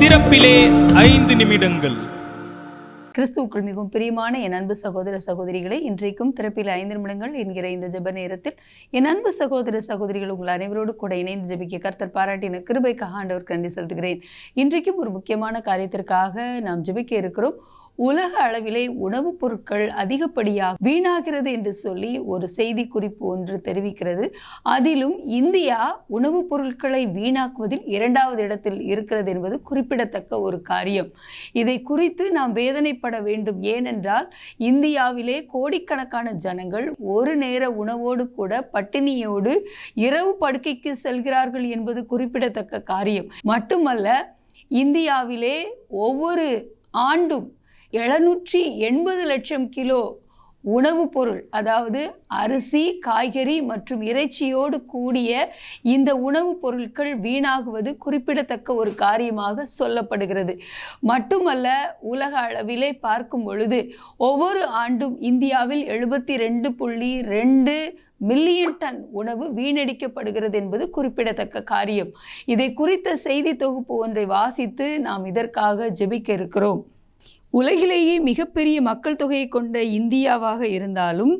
திறப்பிலே ஐந்து நிமிடங்கள். கிறிஸ்துவுக்குள் மிகவும் பிரியமான என் அன்பு சகோதர சகோதரிகளை இன்றைக்கும் திறப்பில் ஐந்து நிமிடங்கள் என்கிற இந்த ஜெப நேரத்தில் என் அன்பு சகோதர சகோதரிகள் உங்கள் அனைவரோடு கூட இணைந்து ஜெபிக்க கர்த்தர் பாராட்டின கிருபைக்காக ஆண்டவர் கண்டி செலுத்துகிறேன். இன்றைக்கும் ஒரு முக்கியமான காரியத்திற்காக நாம் ஜெபிக்க இருக்கிறோம். உலக அளவிலே உணவுப் பொருட்கள் அதிகப்படியாக வீணாகிறது என்று சொல்லி ஒரு செய்தி குறிப்பு ஒன்று தெரிவிக்கிறது. அதிலும் இந்தியா உணவுப் பொருட்களை வீணாக்குவதில் இரண்டாவது இடத்தில் இருக்கிறது என்பது குறிப்பிடத்தக்க ஒரு காரியம். இதை குறித்து நாம் வேதனைப்பட வேண்டும். ஏனென்றால் இந்தியாவிலே கோடிக்கணக்கான ஜனங்கள் ஒரு நேர உணவோடு கூட பட்டினியோடு இரவு படுக்கைக்கு செல்கிறார்கள் என்பது குறிப்பிடத்தக்க காரியம். மட்டுமல்ல இந்தியாவிலே ஒவ்வொரு ஆண்டும் எழுநூற்றி எண்பது லட்சம் கிலோ உணவுப் பொருள் அதாவது அரிசி காய்கறி மற்றும் இறைச்சியோடு கூடிய இந்த உணவுப் பொருட்கள் வீணாகுவது குறிப்பிடத்தக்க ஒரு காரியமாக சொல்லப்படுகிறது. மட்டுமல்ல உலக அளவிலே பார்க்கும் பொழுது ஒவ்வொரு ஆண்டும் இந்தியாவில் எழுபத்தி ரெண்டு புள்ளி ரெண்டு மில்லியன் டன் உணவு வீணடிக்கப்படுகிறது என்பது குறிப்பிடத்தக்க காரியம். இதை குறித்த செய்தி தொகுப்பு ஒன்றை வாசித்து நாம் இதற்காக ஜெபிக்க இருக்கிறோம். உலகிலேயே மிகப்பெரிய மக்கள் தொகையை கொண்ட இந்தியாவாக இருந்தாலும்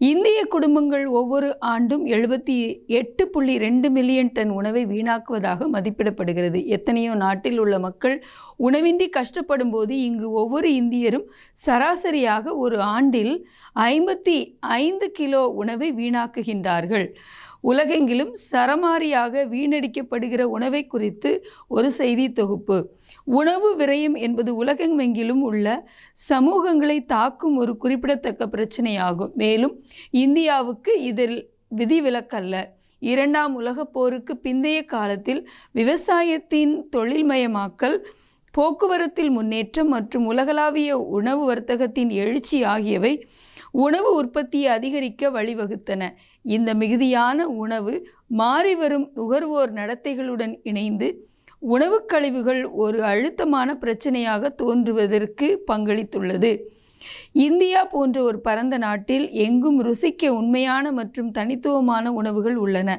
இந்திய குடும்பங்கள் ஒவ்வொரு ஆண்டும் எழுபத்தி எட்டு புள்ளி ரெண்டு மில்லியன் டன் உணவை வீணாக்குவதாக மதிப்பிடப்படுகிறது. எத்தனையோ நாட்டில் உள்ள மக்கள் உணவின்றி கஷ்டப்படும் போது இங்கு ஒவ்வொரு இந்தியரும் சராசரியாக ஒரு ஆண்டில் ஐம்பத்தி ஐந்து கிலோ உணவை வீணாக்குகின்றார்கள். உலகெங்கிலும் சரமாரியாக வீணடிக்கப்படுகிற உணவை குறித்து ஒரு செய்தி தொகுப்பு. உணவு விரயம் என்பது உலகமெங்கிலும் உள்ள சமூகங்களை தாக்கும் ஒரு குறிப்பிடத்தக்க பிரச்சனையாகும். மேலும் இந்தியாவுக்கு இதில் விதிவிலக்கல்ல. இரண்டாம் உலகப் போருக்கு பிந்தைய காலத்தில் விவசாயத்தின் தொழில்மயமாக்கல் போக்குவரத்தில் முன்னேற்றம் மற்றும் உலகளாவிய உணவு வர்த்தகத்தின் எழுச்சி ஆகியவை உணவு உற்பத்தியை அதிகரிக்க வழிவகுத்தன. இந்த மிகுதியான உணவு மாறிவரும் நுகர்வோர் நடத்தைகளுடன் இணைந்து உணவுக் கழிவுகள் ஒரு அழுத்தமான பிரச்சனையாக தோன்றுவதற்கு பங்களித்துள்ளது. இந்தியா போன்ற ஒரு பரந்த நாட்டில் எங்கும் ருசிக்க உண்மையான மற்றும் தனித்துவமான உணவுகள் உள்ளன.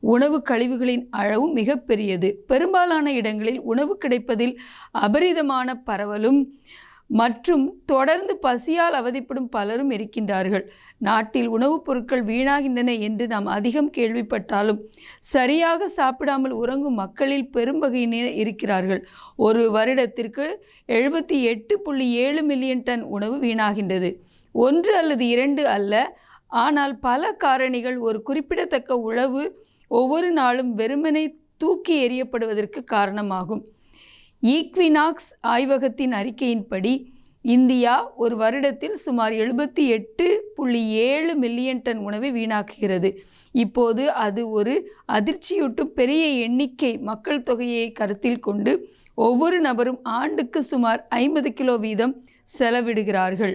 உணவு கழிவுகளின் அளவும் மிகப்பெரியது. பெரும்பாலான இடங்களில் உணவு கிடைப்பதில் அபரிதமான பரவலும் மற்றும் தொடர்ந்து பசியால் அவதிப்படும் பலரும் இருக்கின்றார்கள். நாட்டில் உணவுப் பொருட்கள் வீணாகின்றன என்று நாம் அதிகம் கேள்விப்பட்டாலும் சரியாக சாப்பிடாமல் உறங்கும் மக்களில் பெரும்பகையினர் இருக்கிறார்கள். ஒரு வருடத்திற்கு எழுபத்தி எட்டு புள்ளி ஏழு மில்லியன் டன் உணவு வீணாகின்றது. ஒன்று அல்லது இரண்டு அல்ல. ஆனால் பல காரணிகள் ஒரு குறிப்பிடத்தக்க உழவு ஒவ்வொரு நாளும் வெறுமனை தூக்கி எறியப்படுவதற்கு காரணமாகும். ஈக்வினாக்ஸ் ஆய்வகத்தின் அறிக்கையின்படி இந்தியா ஒரு வருடத்தில் சுமார் எழுபத்தி எட்டு புள்ளி ஏழு மில்லியன் டன் உணவை வீணாக்குகிறது. இப்போது அது ஒரு அதிர்ச்சியூட்டும் பெரிய எண்ணிக்கை மக்கள் தொகையை கருத்தில் கொண்டு ஒவ்வொரு நபரும் ஆண்டுக்கு சுமார் ஐம்பது கிலோ வீதம் செலவிடுகிறார்கள்.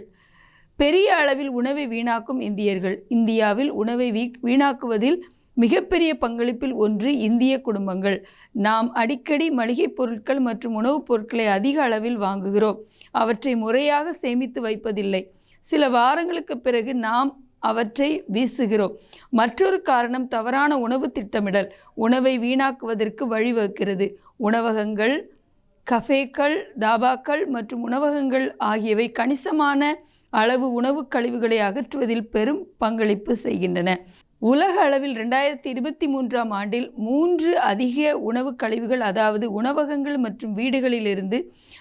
பெரிய அளவில் உணவை வீணாக்கும் இந்தியர்கள் இந்தியாவில் உணவை வீ வீணாக்குவதில் மிகப்பெரிய பங்களிப்பில் ஒன்று இந்திய குடும்பங்கள். நாம் அடிக்கடி மளிகைப் பொருட்கள் மற்றும் உணவுப் பொருட்களை அதிக அளவில் வாங்குகிறோம். அவற்றை முறையாக சேமித்து வைப்பதில்லை. சில வாரங்களுக்கு பிறகு நாம் அவற்றை வீசுகிறோம். மற்றொரு காரணம் தவறான உணவு திட்டமிடல். உணவை வீணாக்குவதற்கு வழிவகுக்கிறது உணவகங்கள் கஃபேக்கள் தாபாக்கள் மற்றும் உணவகங்கள் ஆகியவை கணிசமான அளவு உணவுக் கழிவுகளை அகற்றுவதில் பெரும் பங்களிப்பு செய்கின்றன. உலக அளவில் ரெண்டாயிரத்தி இருபத்தி மூன்றாம் ஆண்டில் மூன்று அதிக உணவுக் கழிவுகள் அதாவது உணவகங்கள் மற்றும் வீடுகளிலிருந்து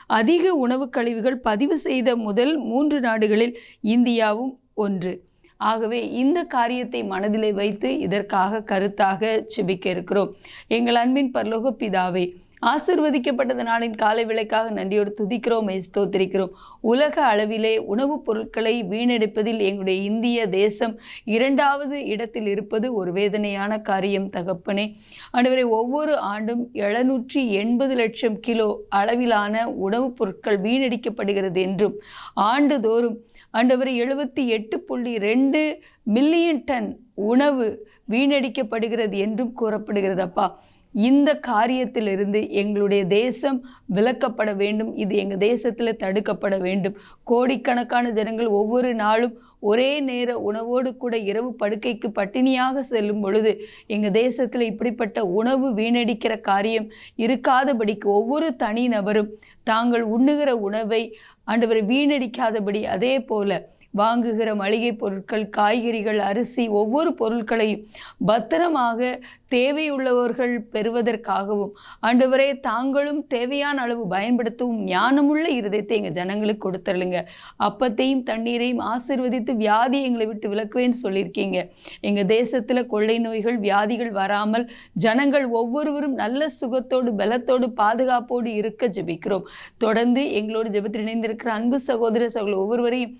அதிக உணவுக் கழிவுகள் பதிவு செய்த முதல் மூன்று நாடுகளில் இந்தியாவும் ஒன்று. ஆகவே இந்த காரியத்தை மனதிலே வைத்து இதற்காக கருத்தாக செபிக்க இருக்கிறோம். எங்கள் அன்பின் பரலோக பிதாவை ஆசிர்வதிக்கப்பட்டது நாளின் காலை விலைக்காக நன்றியோடு துதிக்கிறோம் ஸ்தோத்திரிக்கிறோம். உலக அளவிலே உணவுப் பொருட்களை வீணடிப்பதில் எங்களுடைய இந்திய தேசம் இரண்டாவது இடத்தில் இருப்பது ஒரு வேதனையான காரியம் தகப்பனே. ஆண்டவரை ஒவ்வொரு ஆண்டும் எழுநூற்றி எண்பது லட்சம் கிலோ அளவிலான உணவுப் பொருட்கள் வீணடிக்கப்படுகிறது என்றும் ஆண்டுதோறும் ஆண்டவரை எழுபத்தி எட்டு புள்ளி ரெண்டு மில்லியன் டன் உணவு வீணடிக்கப்படுகிறது என்றும் கூறப்படுகிறது அப்பா. இந்த காரியத்திலிருந்து எங்களுடைய தேசம் விலக்கப்பட வேண்டும். இது எங்கள் தேசத்தில் தடுக்கப்பட வேண்டும். கோடிக்கணக்கான ஜனங்கள் ஒவ்வொரு நாளும் ஒரே நேர உணவோடு கூட இரவு படுக்கைக்கு பட்டினியாக செல்லும் பொழுது எங்கள் தேசத்தில் இப்படிப்பட்ட உணவு வீணடிக்கிற காரியம் இருக்காதபடிக்கு ஒவ்வொரு தனி நபரும் தாங்கள் உண்ணுகிற உணவை ஆண்டவர் வீணடிக்காதபடி அதே போல் வாங்குகிற மளிகை பொருட்கள் காய்கறிகள் அரிசி ஒவ்வொரு பொருட்களையும் பத்திரமாக தேவையுள்ளவர்கள் பெறுவதற்காகவும் ஆண்டவரே தாங்களும் தேவையான அளவு பயன்படுத்தவும் ஞானமுள்ள இருதயத்தை எங்கள் ஜனங்களுக்கு கொடுத்துருளுங்க. அப்பத்தையும் தண்ணீரையும் ஆசிர்வதித்து வியாதி எங்களை விட்டு விலக்குவேன்னு சொல்லியிருக்கீங்க. எங்கள் தேசத்தில் கொள்ளை நோய்கள் வியாதிகள் வராமல் ஜனங்கள் ஒவ்வொருவரும் நல்ல சுகத்தோடு பலத்தோடு பாதுகாப்போடு இருக்க ஜெபிக்கிறோம். தொடர்ந்து எங்களோடு ஜெபத்தில் இணைந்திருக்கிற அன்பு சகோதர சகோதர ஒவ்வொருவரையும்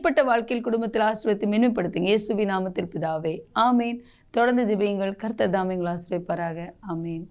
தனிப்பட்ட வாழ்க்கையில் குடும்பத்தில் ஆசிரியத்தை மேன்மைப்படுத்துங்க. இயேசுவி நாமத்தில் பிதாவே. ஆமேன். தொடர்ந்து ஜிபியுங்கள். கர்த்தர் தாமே ஆசிரியப்பாராக ஆமேன்.